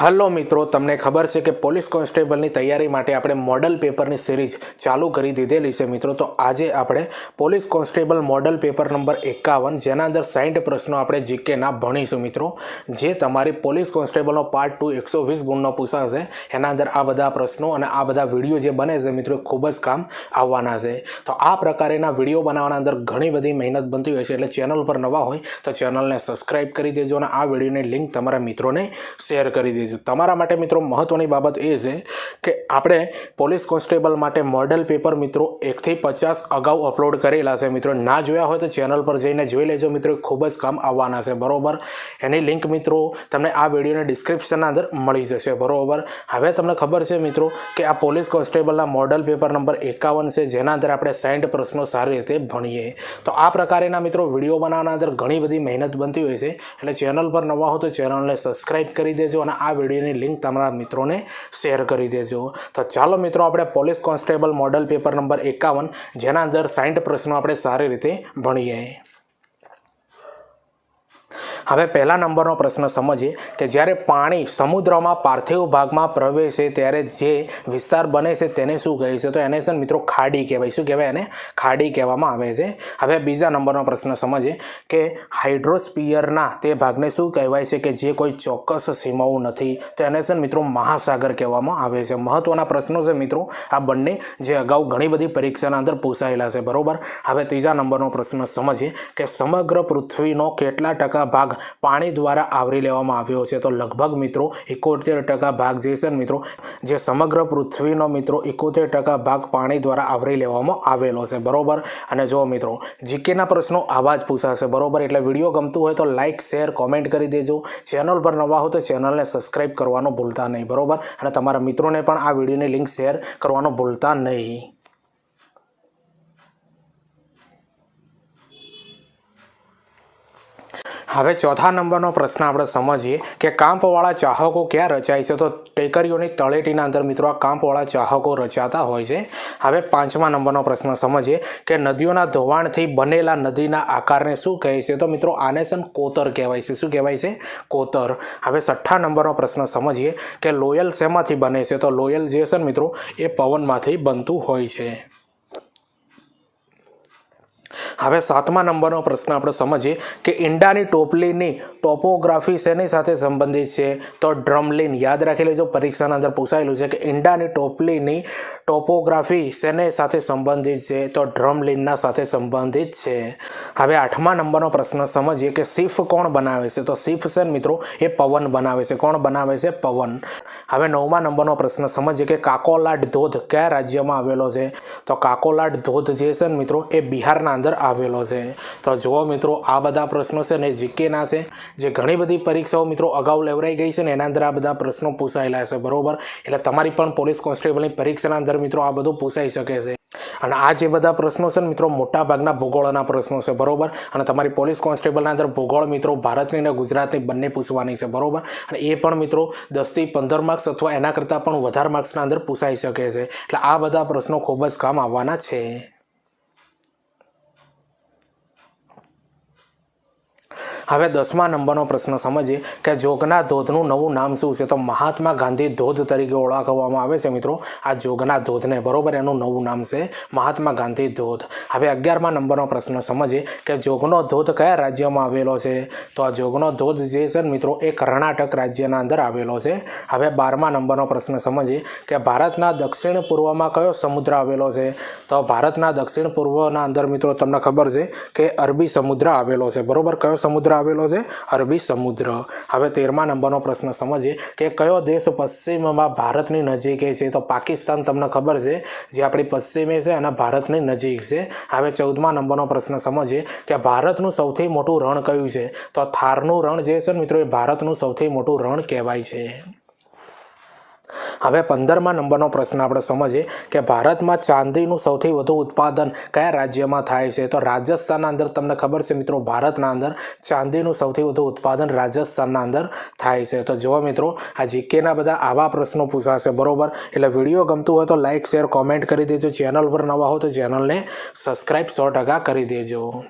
Hello મિત્રો, તમને ખબર છે કે પોલીસ કોન્સ્ટેબલની તૈયારી માટે આપણે મોડલ પેપરની સિરીઝ ચાલુ કરી દીધેલી છે મિત્રો. તો આજે આપણે police constable model paper number એકાવન, જેના અંદર સાઠ પ્રશ્નો આપણે જીકેના ભણીશું મિત્રો. જે તમારી પોલીસ કોન્સ્ટેબલનો પાર્ટ ટુ એકસો વીસ ગુણનો પૂછાશે. એના અંદર આ બધા પ્રશ્નો અને આ બધા વીડિયો જે બને છે મિત્રો ખૂબ જ કામ આવવાના છે. તો આ પ્રકારેના વીડિયો બનાવવાના અંદર ઘણી બધી મહેનત બનતી હોય છે, એટલે ચેનલ પર નવા હોય તો ચેનલને સબસ્ક્રાઇબ કરી દેજો અને આ વિડીયોની લિંક તમારા મિત્રોને શેર કરી દેજો. તમારા માટે મિત્રો મહત્ત્વની બાબત એ છે કે આપણે પોલીસ કોન્સ્ટેબલ માટે મોડલ પેપર મિત્રો એકથી પચાસ અગાઉ અપલોડ કરેલા છે. મિત્રો ના જોયા હોય તો ચેનલ પર જઈને જોઈ લેજો. મિત્રો ખૂબ જ કામ આવવાના છે. બરોબર? એની લિંક મિત્રો તમને આ વિડીયોની ડિસ્ક્રિપ્શનના અંદર મળી જશે. બરોબર? હવે તમને ખબર છે મિત્રો કે આ પોલીસ કોન્સ્ટેબલના મોડલ પેપર નંબર એકાવન છે. જેના અંદર આપણે સાઠ પ્રશ્નો સારી રીતે ભણીએ. તો આ પ્રકારેના મિત્રો વીડિયો બનાવવાના અંદર ઘણી બધી મહેનત બનતી હોય છે. એટલે ચેનલ પર નવા હો તો ચેનલને સબસ્ક્રાઇબ કરી દેજો અને આ વિડીયોની લિંક તમારા મિત્રોને શેર કરી દેજો. તો ચાલો મિત્રો, આપણે police constable model paper number એકાવન, જેના અંદર સાઠ પ્રશ્નો આપણે સારી રીતે ભણીએ. હવે પહેલા નંબરનો પ્રશ્ન સમજીએ કે જ્યારે પાણી સમુદ્રમાં પાર્થિવ ભાગમાં પ્રવેશે ત્યારે જે વિસ્તાર બને છે તેને શું કહે છે? તો એને છે મિત્રો ખાડી કહેવાય. શું કહેવાય એને? ખાડી કહેવામાં આવે છે. હવે બીજા નંબરનો પ્રશ્ન સમજીએ કે હાઇડ્રોસ્પિયરના તે ભાગને શું કહેવાય છે કે જે કોઈ ચોક્કસ સીમાઓ નથી? તો એને છે મિત્રો મહાસાગર કહેવામાં આવે છે. મહત્વના પ્રશ્નો છે મિત્રો. આ બંને જે અગાઉ ઘણી બધી પરીક્ષાના અંદર પૂછાયેલા છે. બરોબર? હવે ત્રીજા નંબરનો પ્રશ્ન સમજીએ કે સમગ્ર પૃથ્વીનો કેટલા ટકા ભાગ પાણી દ્વારા આવરી લેવામાં આવ્યો છે. તો લગભગ મિત્રો, એકોતેર ટકા ભાગ જે છે મિત્રો, જે સમગ્ર પૃથ્વીનો મિત્રો, એકોતેર ટકા ભાગ પાણી દ્વારા આવરી લેવામાં આવેલો છે. બરોબર? અને જો મિત્રો, જીકેના પ્રશ્નો આવા જ પૂછાશે. બરોબર? એટલે વીડિયો ગમતું હોય તો લાઇક શેર, કોમેન્ટ કરી દેજો. ચેનલ પર નવા હો તો ચેનલને સબસ્ક્રાઇબ કરવાનું ભૂલતા નહીં. બરોબર? અને તમારા મિત્રોને પણ આ વિડીયોની લિંક શેર કરવાનું ભૂલતા નહીં. હવે ચોથા નંબરનો પ્રશ્ન આપણે સમજીએ કે કાંપવાળા ચાહકો ક્યાં રચાય છે? તો ટેકરીઓની તળેટીના અંદર મિત્રો આ કાંપવાળા ચાહકો રચાતા હોય છે. હવે પાંચમા નંબરનો પ્રશ્ન સમજીએ કે નદીઓના ધોવાણથી બનેલા નદીના આકારને શું કહે છે? તો મિત્રો આને સન કોતર કહેવાય છે. શું કહેવાય છે? કોતર. હવે છઠ્ઠા નંબરનો પ્રશ્ન સમજીએ કે લોયલ શેમાંથી બને છે? તો લોયલ જે છે મિત્રો એ પવનમાંથી બનતું હોય છે. હવે સાતમા નંબરનો પ્રશ્ન આપણે સમજીએ કે ઈંડાની ટોપલીની ટોપોગ્રાફી શેની સાથે સંબંધિત છે? તો ડ્રમલિન, યાદ રાખી લેજો, પરીક્ષાના અંદર પૂછાયેલું છે કે ઈંડાની ટોપલીની ટોપોગ્રાફી શેને સાથે સંબંધિત છે? તો ડ્રમલિનના સાથે સંબંધિત છે. હવે આઠમા નંબરનો પ્રશ્ન સમજીએ કે સિફ કોણ બનાવે છે? તો સિફ છે મિત્રો, એ પવન બનાવે છે. કોણ બનાવે છે? પવન. હવે નવમા નંબરનો પ્રશ્ન સમજીએ કે કાકોલાડ ધોધ કયા રાજ્યમાં આવેલો છે? તો કાકોલાડ ધોધ જે છે મિત્રો, એ બિહારના અંદર આવેલો છે. તો જુઓ મિત્રો, આ બધા પ્રશ્નો છે ને જીકેના છે. જે ઘણી બધી પરીક્ષાઓ મિત્રો અગાઉ લેવરાઈ ગઈ છે ને એના અંદર આ બધા પ્રશ્નો પૂછાયેલા છે, બરોબર? એટલે તમારી પણ પોલીસ કોન્સ્ટેબલની પરીક્ષાના અંદર મિત્રો આ બધું પૂછાઈ શકે છે. અને આ જે બધા પ્રશ્નો છે ને મિત્રો મોટા ભાગના ભૂગોળના પ્રશ્નો છે, બરોબર? અને તમારી પોલીસ કોન્સ્ટેબલના અંદર ભૂગોળ મિત્રો ભારતની અને ગુજરાતની બંને પૂછવાની છે, બરોબર? અને એ પણ મિત્રો દસથી પંદર માર્ક્સ અથવા એના કરતાં પણ વધારે માર્ક્સના અંદર પૂછાઈ શકે છે. એટલે આ બધા પ્રશ્નો ખૂબ જ કામ આવવાના છે. હવે દસમા નંબરનો પ્રશ્ન સમજીએ કે જોગના ધોધનું નવું નામ શું છે? તો મહાત્મા ગાંધી ધોધ તરીકે ઓળખવામાં આવે છે મિત્રો. આ જોગના ધોધને બરોબર એનું નવું નામ છે મહાત્મા ગાંધી ધોધ. હવે અગિયારમા નંબરનો પ્રશ્ન સમજીએ કે જોગનો ધોધ કયા રાજ્યમાં આવેલો છે? તો આ જોગનો ધોધ જે છે મિત્રો, એ કર્ણાટક રાજ્યના અંદર આવેલો છે. હવે બારમા નંબરનો પ્રશ્ન સમજીએ કે ભારતના દક્ષિણ પૂર્વમાં કયો સમુદ્ર આવેલો છે? તો ભારતના દક્ષિણ પૂર્વના અંદર મિત્રો, તમને ખબર છે કે અરબી સમુદ્ર આવેલો છે. બરોબર? કયો સમુદ્ર આવેલો છે અરબી સમુદ્ર. હવે તેરમા નંબરનો પ્રશ્ન સમજીએ કે કયો દેશ પશ્ચિમમાં ભારતની નજીકે છે? તો પાકિસ્તાન તમને ખબર છે જે આપણી પશ્ચિમે છે અને ભારતની નજીક છે. હવે ચૌદમા નંબરનો પ્રશ્ન સમજીએ કે ભારતનું સૌથી મોટું રણ કયું છે? તો થારનું રણ જે છે મિત્રો એ ભારતનું સૌથી મોટું રણ કહેવાય છે. હવે પંદરમા નંબરનો પ્રશ્ન આપણે સમજીએ કે ભારતમાં ચાંદીનું સૌથી વધુ ઉત્પાદન કયા રાજ્યમાં થાય છે? તો રાજસ્થાનના અંદર તમને ખબર છે મિત્રો, ભારતના અંદર ચાંદીનું સૌથી વધુ ઉત્પાદન રાજસ્થાનના અંદર થાય છે. તો જુઓ મિત્રો, આ જીકેના બધા આવા પ્રશ્નો પૂછાશે, બરોબર? એટલે વીડિયો ગમતું હોય તો લાઇક શેર, કોમેન્ટ કરી દેજો. ચેનલ પર નવા હો તો ચેનલને સબસ્ક્રાઈબ સો કરી દેજો.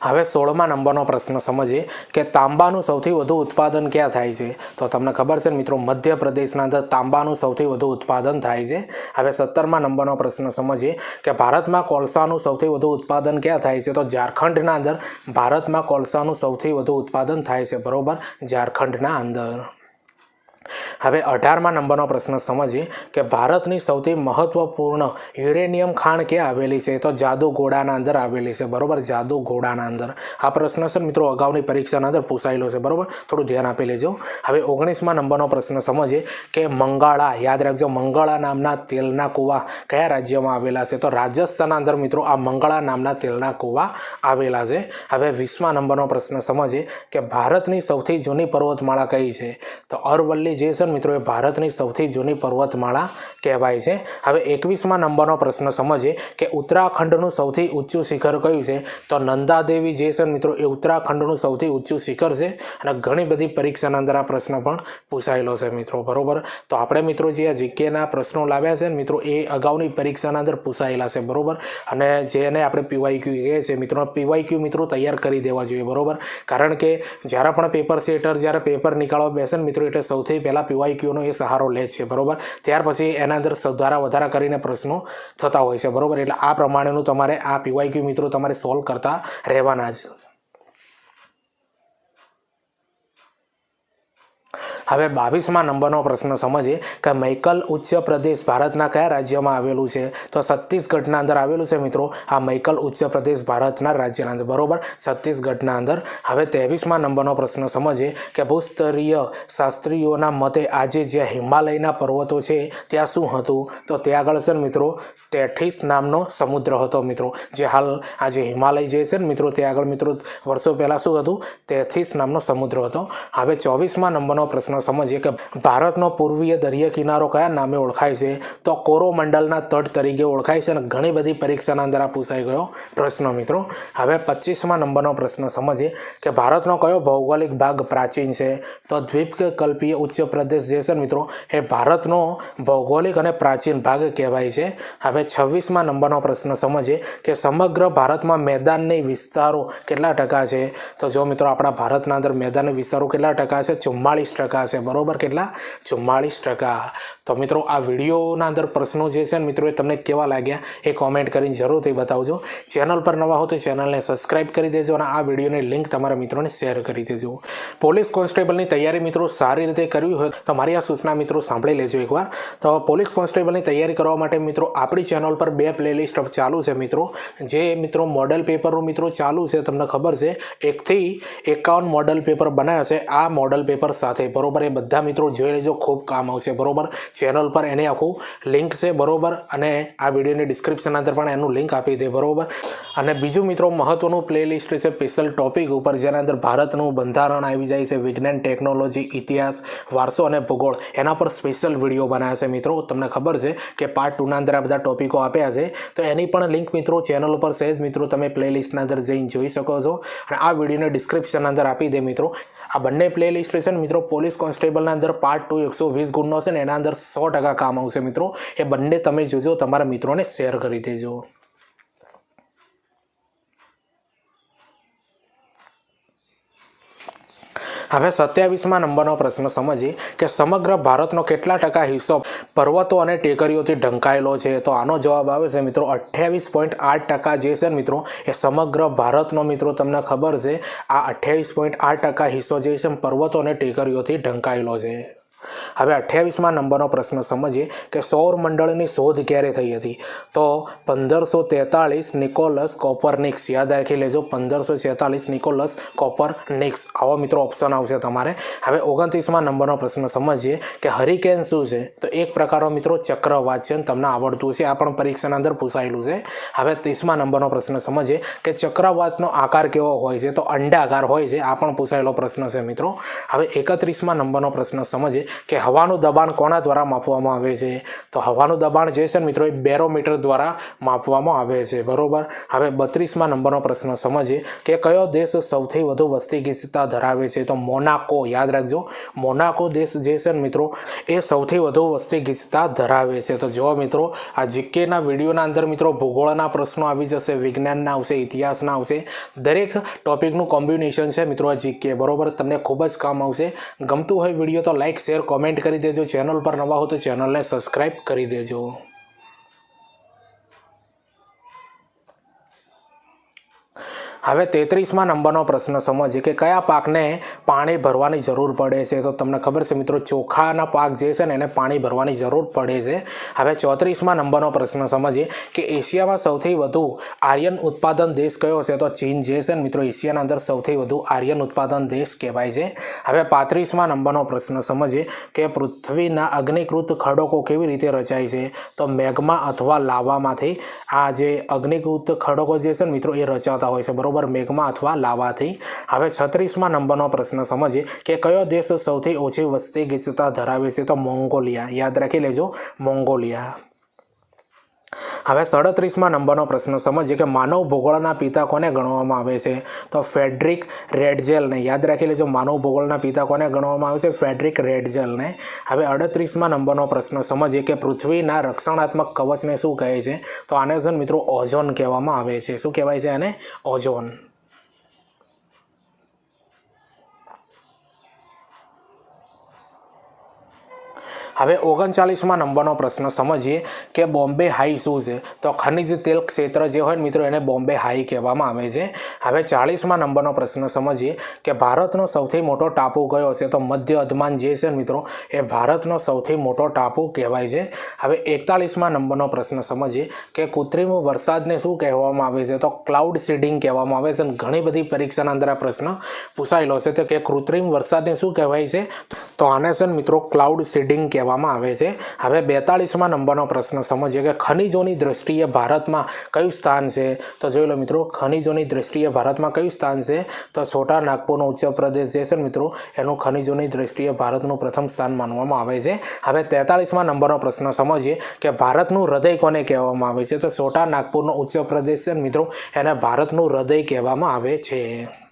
હવે સોળમા નંબરનો પ્રશ્ન સમજીએ કે તાંબાનું સૌથી વધુ ઉત્પાદન ક્યાં થાય છે? તો તમને ખબર છે મિત્રો, મધ્યપ્રદેશના અંદર તાંબાનું સૌથી વધુ ઉત્પાદન થાય છે. હવે સત્તરમા નંબરનો પ્રશ્ન સમજીએ કે ભારતમાં કોલસાનું સૌથી વધુ ઉત્પાદન ક્યાં થાય છે? તો ઝારખંડના અંદર ભારતમાં કોલસાનું સૌથી વધુ ઉત્પાદન થાય છે, બરાબર? ઝારખંડના અંદર. હવે અઢારમા નંબરનો પ્રશ્ન સમજીએ કે ભારતની સૌથી મહત્વપૂર્ણ યુરેનિયમ ખાણ ક્યાં આવેલી છે? તો જાદુ ઘોડાના અંદર આવેલી છે, બરોબર? જાદુ ઘોડાના અંદર. આ પ્રશ્ન છે મિત્રો, અગાઉની પરીક્ષાના અંદર પૂછાયેલો છે, બરોબર? થોડું ધ્યાન આપી લેજો. હવે ઓગણીસમા નંબરનો પ્રશ્ન સમજીએ કે મંગાળા, યાદ રાખજો, મંગાળા નામના તેલના કૂવા કયા રાજ્યમાં આવેલા છે? તો રાજસ્થાનના અંદર મિત્રો, આ મંગળા નામના તેલના કૂવા આવેલા છે. હવે વીસમા નંબરનો પ્રશ્ન સમજીએ કે ભારતની સૌથી જૂની પર્વતમાળા કઈ છે? તો અરવલ્લી જે છે મિત્રો, એ ભારતની સૌથી જૂની પર્વતમાળા કહેવાય છે. હવે એકવીસમા નંબરનો પ્રશ્ન સમજીએ કે ઉત્તરાખંડનું સૌથી ઊંચું શિખર કયું છે? તો નંદાદેવી જે છે મિત્રો, એ ઉત્તરાખંડનું સૌથી ઊંચું શિખર છે અને ઘણી બધી પરીક્ષાના અંદર આ પ્રશ્ન પણ પૂછાયેલો છે મિત્રો, બરોબર? તો આપણે મિત્રો જે આ જીકેના પ્રશ્નો લાવ્યા છે ને મિત્રો, એ અગાઉની પરીક્ષાના અંદર પૂછાયેલા છે, બરોબર? અને જેને આપણે પીવાયક્યુ કહે છે મિત્રો પીવાયક્યુ મિત્રો તૈયાર કરી દેવા જોઈએ, બરોબર? કારણ કે જ્યારે પણ પેપર સેટર, જ્યારે પેપર નીકાળવા બેસે ને મિત્રો, એટલે સૌથી પહેલાં પીવાયક્યુનો એ સહારો લે છે, બરોબર? ત્યાર પછી એના અંદર સુધારા વધારા કરીને પ્રશ્નો થતા હોય છે, બરોબર? એટલે આ પ્રમાણેનું તમારે આ પીવાયક્યુ મિત્રો તમારે સોલ્વ કરતા રહેવાના જ. હવે બાવીસમાં નંબરનો પ્રશ્ન સમજીએ કે મૈકલ ઉચ્ચ પ્રદેશ ભારતના કયા રાજ્યમાં આવેલું છે? તો છત્તીસગઢના અંદર આવેલું છે મિત્રો. આ મૈકલ ઉચ્ચ પ્રદેશ ભારતના રાજ્યના અંદર. બરોબર? છત્તીસગઢના અંદર. હવે ત્રેવીસમાં નંબરનો પ્રશ્ન સમજીએ કે ભૂસ્તરીય શાસ્ત્રીઓના મતે આજે જ્યાં હિમાલયના પર્વતો છે, ત્યાં શું હતું? તો ત્યાં આગળ છે મિત્રો, ટેઠીસ નામનો સમુદ્ર હતો મિત્રો. જે હાલ આજે હિમાલય જે છે ને મિત્રો ત્યાં આગળ મિત્રો, વર્ષો પહેલાં શું હતું? તેથીસ નામનો સમુદ્ર હતો. હવે ચોવીસમાં નંબરનો પ્રશ્ન સમજીએ કે ભારતનો પૂર્વીય દરિયા કિનારો કયા નામે ઓળખાય છે? તો કોરોમંડલના તટ તરીકે ઓળખાય છે અને ઘણી બધી પરીક્ષાના અંદર આ પૂછાઈ ગયો પ્રશ્ન મિત્રો. હવે પચીસમા નંબરનો પ્રશ્ન સમજીએ કે ભારતનો કયો ભૌગોલિક ભાગ પ્રાચીન છે? તો દ્વીપકલ્પીય ઉચ્ચ પ્રદેશ જે છે મિત્રો, એ ભારતનો ભૌગોલિક અને પ્રાચીન ભાગ કહેવાય છે. હવે છવ્વીસમા નંબરનો પ્રશ્ન સમજીએ કે સમગ્ર ભારતમાં મેદાનની વિસ્તારો કેટલા ટકા છે? તો જો મિત્રો આપણા ભારતના અંદર મેદાની વિસ્તારો કેટલા ટકા છે? ચુમ્માળીસ ટકા છે. બરોબર કેટલા? ચુમ્માળીસ ટકા. તો મિત્રો આ વિડીયોના અંદર પ્રશ્નો જે છે ને મિત્રો એ તમને કેવા લાગ્યા એ કોમેન્ટ કરીને જરૂરથી બતાવજો. ચેનલ પર નવા હો તો ચેનલને સબસ્ક્રાઇબ કરી દેજો અને આ વિડીયોની લિંક તમારા મિત્રોને શેર કરી દેજો. પોલીસ કોન્સ્ટેબલની તૈયારી મિત્રો સારી રીતે કરવી હોય તો મારી આ સૂચના મિત્રો સાંભળી લેજો એકવાર. તો પોલીસ કોન્સ્ટેબલની તૈયારી કરવા માટે મિત્રો આપણી ચેનલ પર બે પ્લેલિસ્ટ ચાલુ છે મિત્રો. જે મિત્રો મોડલ પેપરનું મિત્રો ચાલુ છે તમને ખબર છે. એકથી એકાવન મોડલ પેપર બનાવ્યા છે. આ મોડલ પેપર સાથે બરોબર એ બધા મિત્રો જોઈ લેજો, ખૂબ કામ આવશે, બરોબર? ચેનલ પર એની આખું લિંક છે, બરોબર? અને આ વિડીયોની ડિસ્ક્રિપ્શન અંદર પણ એનું લિંક આપી દે, બરોબર? અને બીજું મિત્રો, મહત્વનું પ્લેલિસ્ટ છે સ્પેશિયલ ટોપિક ઉપર, જેના અંદર ભારતનું બંધારણ આવી જાય છે, વિજ્ઞાન ટેકનોલોજી ઇતિહાસ, વારસો અને ભૂગોળ. એના પર સ્પેશિયલ વીડિયો બનાવ્યા છે, મિત્રો. તમને ખબર છે કે પાર્ટ ટુના અંદર આ બધા ટોપિકો આપ્યા છે. તો એની પણ લિંક મિત્રો ચેનલ ઉપર સહેજ મિત્રો, તમે પ્લેલિસ્ટના અંદર જઈને જોઈ શકો છો. અને આ વિડીયોને ડિસ્ક્રિપ્શન અંદર આપી દે, મિત્રો. આ બંને પ્લેલિસ્ટ છે, મિત્રો. પોલીસ કોન્સ્ટેબલના અંદર પાર્ટ ટુ એકસો વીસ ગુણનો છે ને એના અંદર સો ટકા કામ આવશે મિત્રો. એ બંને તમે જોજો, તમારા મિત્રોને શેર કરી દેજો. હવે સત્યાવીસમાં નંબરનો પ્રશ્ન સમજીએ કે સમગ્ર ભારતનો કેટલા ટકા હિસ્સો પર્વતો અને ટેકરીઓથી ઢંકાયેલો છે? તો આનો જવાબ આવે છે મિત્રો, અઠ્યાવીસ પોઈન્ટ આઠ ટકા જે છે મિત્રો, એ સમગ્ર ભારતનો મિત્રો તમને ખબર છે. આ અઠ્યાવીસ પોઈન્ટ આઠ ટકા હિસ્સો જે છે પર્વતો અને ટેકરીઓથી ઢંકાયેલો છે. હવે અઠ્યાવીસમાં નંબરનો પ્રશ્ન સમજીએ કે સૌર મંડળની શોધ ક્યારે થઈ હતી? તો પંદરસો તેતાળીસ નિકોલસ કોપરનિક્સ યાદ રાખી લેજો, પંદરસો છેતાલીસ નિકોલસ કોપરનિક્સ આવો મિત્રો ઓપ્શન આવશે તમારે. હવે ઓગણત્રીસમાં નંબરનો પ્રશ્ન સમજીએ કે હરિકેન શું છે? તો એક પ્રકારનો મિત્રો ચક્રવાત છે તમને આવડતું છે આ પણ પરીક્ષાના અંદર પૂછાયેલું છે. હવે ત્રીસમાં નંબરનો પ્રશ્ન સમજીએ કે ચક્રવાતનો આકાર કેવો હોય છે? તો અંડાકાર હોય છે. આ પણ પૂછાયેલો પ્રશ્ન છે મિત્રો. હવે એકત્રીસમાં નંબરનો પ્રશ્ન સમજીએ કે હવાનું દબાણ કોના દ્વારા માપવામાં આવે છે? તો હવાનું દબાણ જે છે મિત્રો એ બેરોમીટર દ્વારા માપવામાં આવે છે. બરોબર? હવે બત્રીસમાં નંબરનો પ્રશ્ન સમજીએ કે કયો દેશ સૌથી વધુ વસ્તી ગીચતા ધરાવે છે? તો મોનાકો, યાદ રાખજો. મોનાકો દેશ જે છે મિત્રો એ સૌથી વધુ વસ્તી ગીચતા ધરાવે છે. તો જો મિત્રો, આ જીકેના વિડીયોના અંદર મિત્રો ભૂગોળના પ્રશ્નો આવી જશે, વિજ્ઞાનના આવશે, ઇતિહાસના આવશે. દરેક ટોપિકનું કોમ્બિનેશન છે મિત્રો આ જીકે. બરોબર? તમને ખૂબ જ કામ આવશે. ગમતું હોય વીડિયો તો લાઇક શેર કોમેન્ટ કરી દેજો. ચેનલ પર નવા હો તો ચેનલને સબસ્ક્રાઈબ કરી દેજો. હવે તેત્રીસમાં નંબરનો પ્રશ્ન સમજીએ કે કયા પાકને પાણી ભરવાની જરૂર પડે છે? તો તમને ખબર છે મિત્રો, ચોખાના પાક જે છે ને, એને પાણી ભરવાની જરૂર પડે છે. હવે ચોત્રીસમાં નંબરનો પ્રશ્ન સમજીએ કે એશિયામાં સૌથી વધુ આર્યન ઉત્પાદન દેશ કયો છે? તો ચીન જે છે ને મિત્રો, એશિયાના અંદર સૌથી વધુ આર્યન ઉત્પાદન દેશ કહેવાય છે. હવે પાંત્રીસમાં નંબરનો પ્રશ્ન સમજીએ કે પૃથ્વીના અગ્નિકૃત ખડકો કેવી રીતે રચાય છે? તો મેઘમાં અથવા લાવામાંથી આ જે અગ્નિકૃત ખડકો જે છે ને મિત્રો, એ રચાતા હોય છે. બરોબર? મેઘમાં અથવા લાવાથી. હવે છત્રીસમાં નંબરનો પ્રશ્ન સમજીએ કે કયો દેશ સૌથી ઓછી વસ્તી ગીચતા ધરાવે છે તો મોંગોલિયા. યાદ રાખી લેજો, મોંગોલિયા. હવે સડત્રીસમાં નંબરનો પ્રશ્ન સમજીએ કે માનવ ભૂગોળના પિતા કોને ગણવામાં આવે છે? તો ફેડરિક રેડજેલને. યાદ રાખી લેજો માનવ ભૂગોળના પિતા કોને ગણવામાં આવે છે? ફેડરિક રેડજેલને. હવે અડત્રીસમાં નંબરનો પ્રશ્ન સમજીએ કે પૃથ્વીના રક્ષણાત્મક કવચને શું કહે છે? તો આને છે મિત્રો ઓઝોન કહેવામાં આવે છે. શું કહેવાય છે આને? ઓઝોન. હવે ઓગણચાલીસમાં નંબરનો પ્રશ્ન સમજીએ કે બોમ્બે હાઈ શું છે? તો ખનિજ તેલ ક્ષેત્ર જે હોય મિત્રો, એને બોમ્બે હાઈ કહેવામાં આવે છે. હવે ચાલીસમાં નંબરનો પ્રશ્ન સમજીએ કે ભારતનો સૌથી મોટો ટાપુ કયો છે? તો મધ્ય અધમાન જે છે મિત્રો, એ ભારતનો સૌથી મોટો ટાપુ કહેવાય છે. હવે એકતાલીસમાં નંબરનો પ્રશ્ન સમજીએ કે કૃત્રિમ વરસાદને શું કહેવામાં આવે છે? તો ક્લાઉડ સીડિંગ કહેવામાં આવે છે. અને ઘણી બધી પરીક્ષાના અંદર આ પ્રશ્ન પૂછાયેલો છે તો કે કૃત્રિમ વરસાદને શું કહેવાય છે? તો આને છે મિત્રો, ક્લાઉડ સીડિંગ કહેવામાં આવે છે. હવે બેતાળીસમાં નંબરનો પ્રશ્ન સમજીએ કે ખનિજોની દ્રષ્ટિએ ભારતમાં કયું સ્થાન છે? તો જોઈ લો મિત્રો, ખનિજોની દ્રષ્ટિએ ભારતમાં કયું સ્થાન છે? તો છોટા નાગપુરનો ઉચ્ચ પ્રદેશ જે છે મિત્રો, એનું ખનિજોની દ્રષ્ટિએ ભારતનું પ્રથમ સ્થાન માનવામાં આવે છે. હવે તેતાળીસમાં નંબરનો પ્રશ્ન સમજીએ કે ભારતનું હૃદય કોને કહેવામાં આવે છે? તો છોટા નાગપુરનો ઉચ્ચ પ્રદેશ છે મિત્રો, એને ભારતનું હૃદય કહેવામાં આવે છે.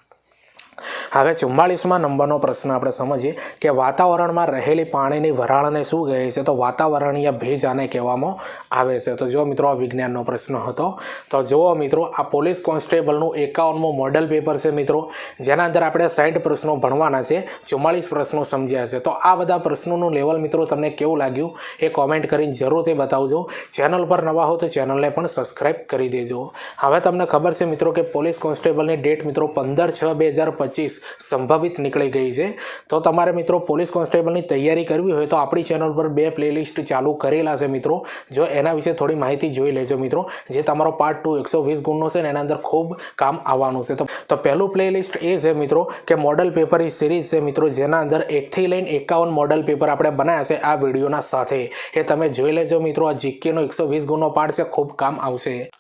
હવે ચુમ્માળીસમાં નંબરનો પ્રશ્ન આપણે સમજીએ કે વાતાવરણમાં રહેલી પાણીની વરાળને શું કહે છે? તો વાતાવરણીય ભેજ આને કહેવામાં આવે છે. તો જો મિત્રો, આ વિજ્ઞાનનો પ્રશ્ન હતો. તો જુઓ મિત્રો, આ પોલીસ કોન્સ્ટેબલનું એકાવનમું મોડલ પેપર છે મિત્રો, જેના અંદર આપણે સાઠ પ્રશ્નો ભણવાના છે, ચુમ્માળીસ પ્રશ્નો સમજ્યા છે. તો આ બધા પ્રશ્નોનું લેવલ મિત્રો તમને કેવું લાગ્યું એ કોમેન્ટ કરીને જરૂર તે બતાવજો. ચેનલ પર નવા હો તો ચેનલને પણ સબસ્ક્રાઈબ કરી દેજો. હવે તમને ખબર છે મિત્રો કે પોલીસ કોન્સ્ટેબલની ડેટ મિત્રો પંદર છ બે હજાર પચીસ સંભવિત નીકળી ગઈ છે. તો તમારે મિત્રો પોલીસ કોન્સ્ટેબલની તૈયારી કરવી હોય તો આપણી ચેનલ પર બે પ્લેલિસ્ટ ચાલુ કરેલા છે મિત્રો. જો એના વિશે થોડી માહિતી જોઈ લેજો મિત્રો. જે તમારો પાર્ટ ટુ એકસો વીસ ગુણનો છે ને એના અંદર ખૂબ કામ આવવાનું છે. તો પહેલું પ્લેલિસ્ટ એ છે મિત્રો કે મોડલ પેપરની સિરીઝ છે મિત્રો, જેના અંદર એકથી લઈને એકાવન મોડલ પેપર આપણે બનાવ્યા છે આ વિડીયોના સાથે. એ તમે જોઈ લેજો મિત્રો, આ જીકેનો એકસો વીસ ગુણનો પાર્ટ છે, ખૂબ કામ આવશે.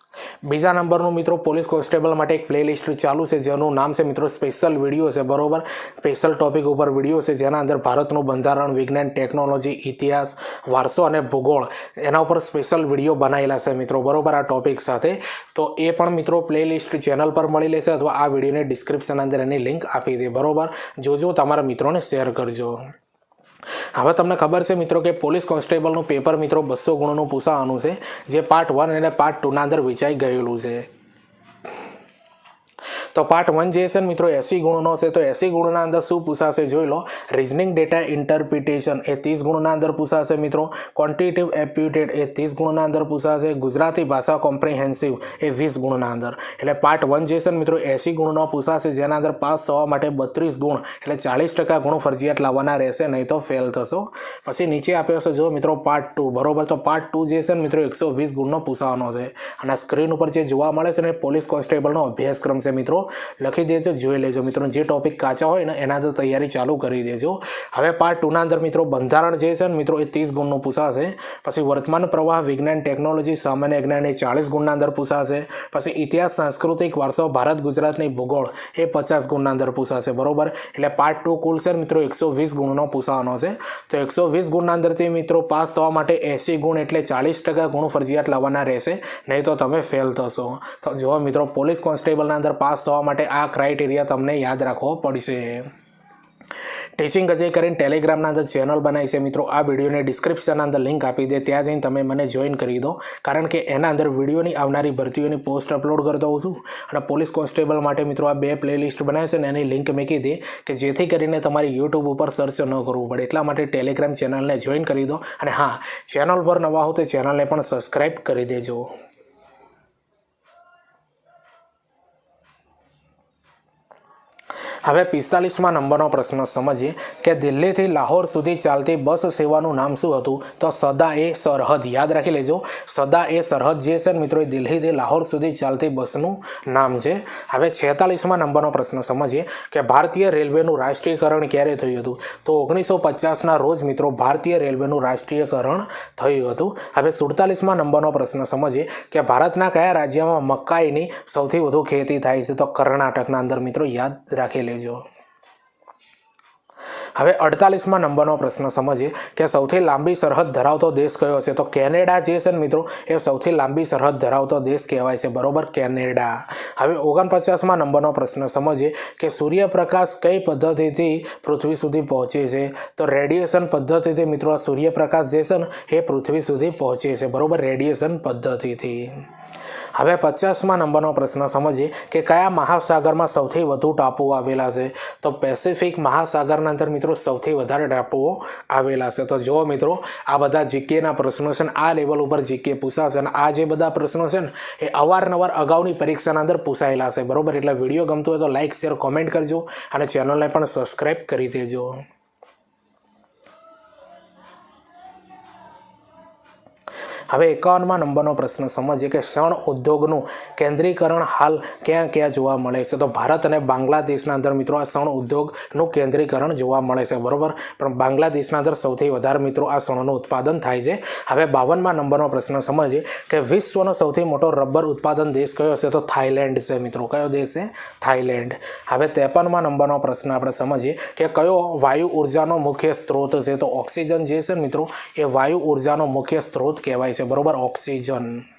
બીજા નંબરનું મિત્રો પોલીસ કોન્સ્ટેબલ માટે એક પ્લેલિસ્ટ ચાલુ છે, જેનું નામ છે મિત્રો સ્પેશિયલ વીડિયો છે, બરોબર? સ્પેશિયલ ટોપિક ઉપર વીડિયો છે, જેના અંદર ભારતનું બંધારણ, વિજ્ઞાન, ટેકનોલોજી, ઇતિહાસ, વારસો અને ભૂગોળ એના ઉપર સ્પેશિયલ વીડિયો બનાવેલા છે મિત્રો, બરોબર? આ ટોપિક સાથે. તો એ પણ મિત્રો પ્લેલિસ્ટ ચેનલ પર મળી લેશે અથવા આ વિડીયોની ડિસ્ક્રિપ્શન અંદર એની લિંક આપી દે, બરોબર? જોજો, તમારા મિત્રોને શેર કરજો. હવે તમને ખબર છે મિત્રો કે પોલીસ કોન્સ્ટેબલનું પેપર મિત્રો બસો ગુણનું પૂછાવાનું છે, જે પાર્ટ વન અને પાર્ટ ટુના અંદર વિચાઈ ગયેલું છે. તો પાર્ટ વન જે છે મિત્રો, એસી ગુણનો છે તો એસી ગુણના અંદર શું પૂછાશે જોઈ લો. રિઝનિંગ ડેટા ઇન્ટરપ્રિટેશન એ ત્રીસ ગુણના અંદર પૂછાશે મિત્રો. ક્વોન્ટિટિવ એપ્યુટેડ એ ત્રીસ ગુણના અંદર પૂછાશે. ગુજરાતી ભાષા કોમ્પ્રિહેન્સિવ એ વીસ ગુણના અંદર. એટલે પાર્ટ વન જે છે મિત્રો, એસી ગુણનો પૂછાશે, જેના અંદર પાસ થવા માટે બત્રીસ ગુણ, એટલે ચાલીસ ટકા ગુણ ફરજિયાત લાવવાના રહેશે, નહીં તો ફેલ થશો. પછી નીચે આપ્યો છે જો મિત્રો, પાર્ટ ટુ. બરોબર? તો પાર્ટ ટુ જે છે મિત્રો, એકસો વીસ ગુણનો પૂછવાનો છે. અને સ્ક્રીન ઉપર જે જોવા મળે છે ને, પોલીસ કોન્સ્ટેબલનો અભ્યાસક્રમ છે મિત્રો. લખી દેજો, જોઈ લેજો. મિત્રો, જે ટોપિક કાચા હોય ને, એના તો તૈયારી ચાલુ કરી દેજો. હવે પાર્ટ ટુના અંદર મિત્રો, બંધારણ જે છે ને, મિત્રો, એ ત્રીસ ગુણનું પૂછાશે. પછી વર્તમાન પ્રવાહ, વિજ્ઞાન ટેકનોલોજી સામાન્ય જ્ઞાન એ ચાલીસ ગુણના અંદર પૂછાશે. પછી ઇતિહાસ, સાંસ્કૃતિક વારસો, ભારત, ગુજરાતની ભૂગોળ એ પચાસ ગુણના અંદર પૂછાશે. બરોબર? એટલે પાર્ટ ટુ કુલ છે મિત્રો, એકસો વીસ ગુણનો પૂછવાનો છે. તો એકસો વીસ ગુણના અંદરથી મિત્રો, પાસ થવા માટે એંસી ગુણ એટલે ચાલીસ ટકા ગુણ ફરજિયાત લાવવાના રહેશે. નહીં તો તમે ફેલ થશો. તો જો મિત્રો, પોલીસ કોન્સ્ટેબલના અંદર પાસ થવા માટે આ ક્રાઇટેરિયા તમને યાદ રાખવો પડશે. ટીચિંગ અજય કરીને ટેલિગ્રામના અંદર ચેનલ બનાવી છે, મિત્રો, આ વિડીયોને ડિસ્ક્રિપ્શનના અંદર લિંક આપી દે, ત્યાં જઈને તમે મને જોઈન કરી દો. કારણ કે એના અંદર વિડીયોની આવનારી ભરતીઓની પોસ્ટ અપલોડ કરતો હોઉં છું. અને પોલીસ કોન્સ્ટેબલ માટે, મિત્રો, આ બે પ્લેલિસ્ટ બનાવે છે ને, એની લિંક મૂકી દે, કે જેથી કરીને તમારી યુટ્યુબ ઉપર સર્ચ ન કરવું પડે. એટલા માટે ટેલિગ્રામ ચેનલને જોઈન કરી દો. અને હા ચેનલ પર નવા હો તો ચેનલને પણ સબસ્ક્રાઈબ કરી દેજો. હવે પિસ્તાલીસમાં નંબરનો પ્રશ્ન સમજીએ કે દિલ્હીથી લાહોર સુધી ચાલતી બસ સેવાનું નામ શું હતું? તો સદા એ સરહદ. યાદ રાખી લેજો. સદા એ સરહદ જે છે મિત્રો, એ દિલ્હીથી લાહોર સુધી ચાલતી બસનું નામ છે. હવે છેતાલીસમાં નંબરનો પ્રશ્ન સમજીએ કે ભારતીય રેલવેનું રાષ્ટ્રીયકરણ ક્યારે થયું હતું? તો ઓગણીસો પચાસના રોજ મિત્રો, ભારતીય રેલવેનું રાષ્ટ્રીયકરણ થયું હતું. હવે સુડતાલીસમાં નંબરનો પ્રશ્ન સમજીએ કે ભારતના કયા રાજ્યમાં મકાઈની સૌથી વધુ ખેતી થાય છે? તો કર્ણાટકના અંદર મિત્રો, યાદ રાખી લેજો. હવે અડતાલીસમાં નંબરનો પ્રશ્ન સમજીએ કે સૌથી લાંબી સરહદ ધરાવતો દેશ કયો છે? તો કેનેડા જે છે ને મિત્રો, એ સૌથી લાંબી સરહદ ધરાવતો દેશ કહેવાય છે. બરોબર? કેનેડા. હવે ઓગણપચાસમાં નંબરનો પ્રશ્ન સમજીએ કે સૂર્યપ્રકાશ કઈ પદ્ધતિથી પૃથ્વી સુધી પહોંચે છે? તો રેડિયેશન પદ્ધતિથી મિત્રો સૂર્યપ્રકાશ જે છે ને, એ પૃથ્વી સુધી પહોંચે છે. બરોબર? રેડિયેશન પદ્ધતિથી. હવે પચાસમાં નંબરનો પ્રશ્ન સમજીએ કે કયા મહાસાગરમાં સૌથી વધુ ટાપુઓ આવેલા છે? તો પેસિફિક મહાસાગરના અંદર મિત્રો સૌથી વધારે ટાપુઓ આવેલા છે. તો જુઓ મિત્રો, આ બધા જીકેના પ્રશ્નો છે આ લેવલ ઉપર જીકે પૂછાશે અને આ જે બધા પ્રશ્નો છે ને, એ અવારનવાર અગાઉની પરીક્ષાના અંદર પૂછાયેલા છે. બરોબર? એટલે વીડિયો ગમતો હોય તો લાઇક શેર, કોમેન્ટ કરજો અને ચેનલને પણ સબસ્ક્રાઈબ કરી દેજો. હવે એકાવનમાં નંબરનો પ્રશ્ન સમજીએ કે શણ ઉદ્યોગનું કેન્દ્રીકરણ હાલ ક્યાં ક્યાં જોવા મળે છે? તો ભારત અને બાંગ્લાદેશના અંદર મિત્રો આ શણ ઉદ્યોગનું કેન્દ્રીકરણ જોવા મળે છે, બરોબર? પણ બાંગ્લાદેશના અંદર સૌથી વધારે મિત્રો આ શણનું ઉત્પાદન થાય છે. હવે બાવનમાં નંબરનો પ્રશ્ન સમજીએ કે વિશ્વનો સૌથી મોટો રબર ઉત્પાદન દેશ કયો છે? તો થાઈલેન્ડ છે મિત્રો. કયો દેશ છે? થાઈલેન્ડ હવે ત્રેપનમાં નંબરનો પ્રશ્ન આપણે સમજીએ કે કયો વાયુ ઉર્જાનો મુખ્ય સ્ત્રોત છે? તો ઓક્સિજન જે છે મિત્રો, એ વાયુ ઉર્જાનો મુખ્ય સ્ત્રોત કહેવાય છે. બરોબર? ઓક્સિજન.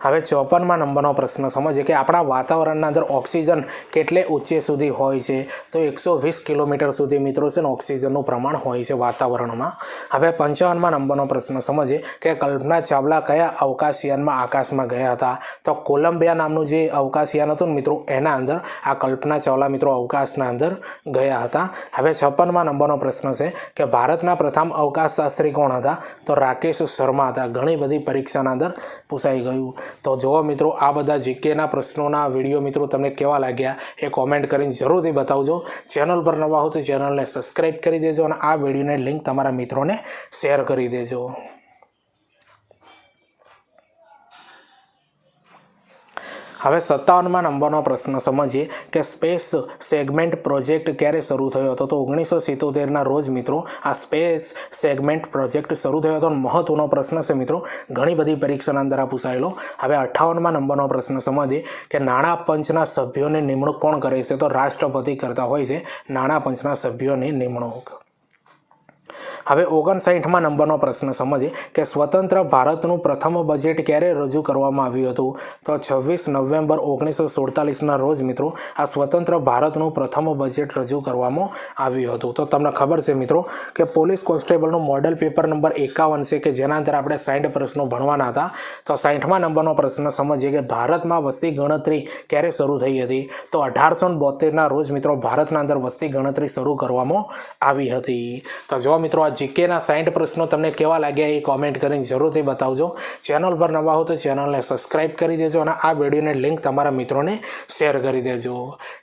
હવે ચોપનમાં નંબરનો પ્રશ્ન સમજીએ કે આપણા વાતાવરણના અંદર ઓક્સિજન કેટલે ઊંચે સુધી હોય છે? તો એકસો વીસ કિલોમીટર સુધી મિત્રો છે ને ઓક્સિજનનું પ્રમાણ હોય છે વાતાવરણમાં. હવે પંચાવનમાં નંબરનો પ્રશ્ન સમજીએ કે કલ્પના ચાવલા કયા અવકાશયાનમાં આકાશમાં ગયા હતા? તો કોલંબિયા નામનું જે અવકાશયાન હતું ને મિત્રો, એના અંદર આ કલ્પના ચાવલા મિત્રો અવકાશના અંદર ગયા હતા. હવે છપ્પનમાં નંબરનો પ્રશ્ન છે કે ભારતના પ્રથમ અવકાશશાસ્ત્રી કોણ હતા? તો રાકેશ શર્મા હતા. ઘણી બધી પરીક્ષાના અંદર પૂછાઈ ગયું. તો જુઓ મિત્રો, આ બધા જીકેના પ્રશ્નોના વીડિયો મિત્રો તમને કેવા લાગ્યા એ કોમેન્ટ કરીને જરૂરથી બતાવજો. ચેનલ પર નવા હો તો ચેનલને સબસ્ક્રાઈબ કરી દેજો અને આ વિડીયોને લિંક તમારા મિત્રોને શેર કરી દેજો. હવે સત્તાવનમાં નંબરનો પ્રશ્ન સમજીએ કે સ્પેસ સેગમેન્ટ પ્રોજેક્ટ ક્યારે શરૂ થયો હતો? તો ઓગણીસો સિત્તોતેરના રોજ મિત્રો આ સ્પેસ સેગમેન્ટ પ્રોજેક્ટ શરૂ થયો હતો. મહત્વનો પ્રશ્ન છે મિત્રો, ઘણી બધી પરીક્ષાના અંદર આ પૂછાયેલો. હવે અઠ્ઠાવનમાં નંબરનો પ્રશ્ન સમજીએ કે નાણાં પંચના સભ્યોની નિમણૂક કોણ કરે છે? તો રાષ્ટ્રપતિ કરતા હોય છે નાણાં પંચના સભ્યોની નિમણૂક. હવે ઓગણસાઠમાં નંબરનો પ્રશ્ન સમજીએ કે સ્વતંત્ર ભારતનું પ્રથમ બજેટ ક્યારે રજૂ કરવામાં આવ્યું હતું? તો છવ્વીસ નવેમ્બર ઓગણીસો સુડતાલીસના રોજ મિત્રો, આ સ્વતંત્ર ભારતનું પ્રથમ બજેટ રજૂ કરવામાં આવ્યું હતું. તો તમને ખબર છે મિત્રો કે પોલીસ કોન્સ્ટેબલનું મોડલ પેપર નંબર એકાવન છે કે જેના અંદર આપણે સાઠ પ્રશ્નો ભણવાના હતા. તો સાઠમાં નંબરનો પ્રશ્ન સમજીએ કે ભારતમાં વસ્તી ગણતરી ક્યારે શરૂ થઈ હતી? તો અઢારસો બોતેરના રોજ મિત્રો ભારતના અંદર વસ્તી ગણતરી શરૂ કરવામાં આવી હતી. તો જો મિત્રો જીકેના સાઈઠ પ્રશ્નો તમને કેવા લાગ્યા એ કોમેન્ટ કરીને જરૂરથી બતાવજો. ચેનલ પર નવા હો તો ચેનલને સબસ્ક્રાઇબ કરી દેજો અને આ વિડીયોની લિંક તમારા મિત્રોને શેર કરી દેજો.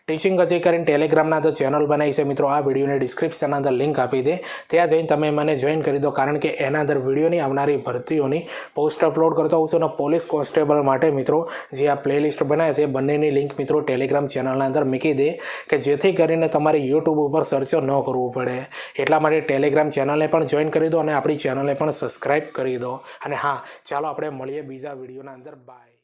ટીચિંગ કચે કરીને ટેલિગ્રામના તો ચેનલ બનાવી છે. મિત્રો, આ વિડીયોની ડિસ્ક્રિપ્શનના અંદર લિંક આપી દે. ત્યાં જઈને તમે મને જોઈન કરી દો, કારણ કે એના અંદર વિડીયોની આવનારી ભરતીઓની પોસ્ટ અપલોડ કરતો હોઉં છું અને પોલીસ કોન્સ્ટેબલ માટે મિત્રો, જે આ પ્લેલિસ્ટ બનાવે છે એ બંનેની લિંક મિત્રો ટેલિગ્રામ ચેનલના અંદર મૂકી દે, કે જેથી કરીને તમારે યુટ્યુબ ઉપર સર્ચ ન કરવું પડે. એટલા માટે ટેલિગ્રામ ચેનલને પણ જોઈન કરી દો અને આપણી ચેનલને પણ સબસ્ક્રાઇબ કરી દો. અને હા, ચાલો આપણે મળીએ બીજા વિડીયોના અંદર. બાય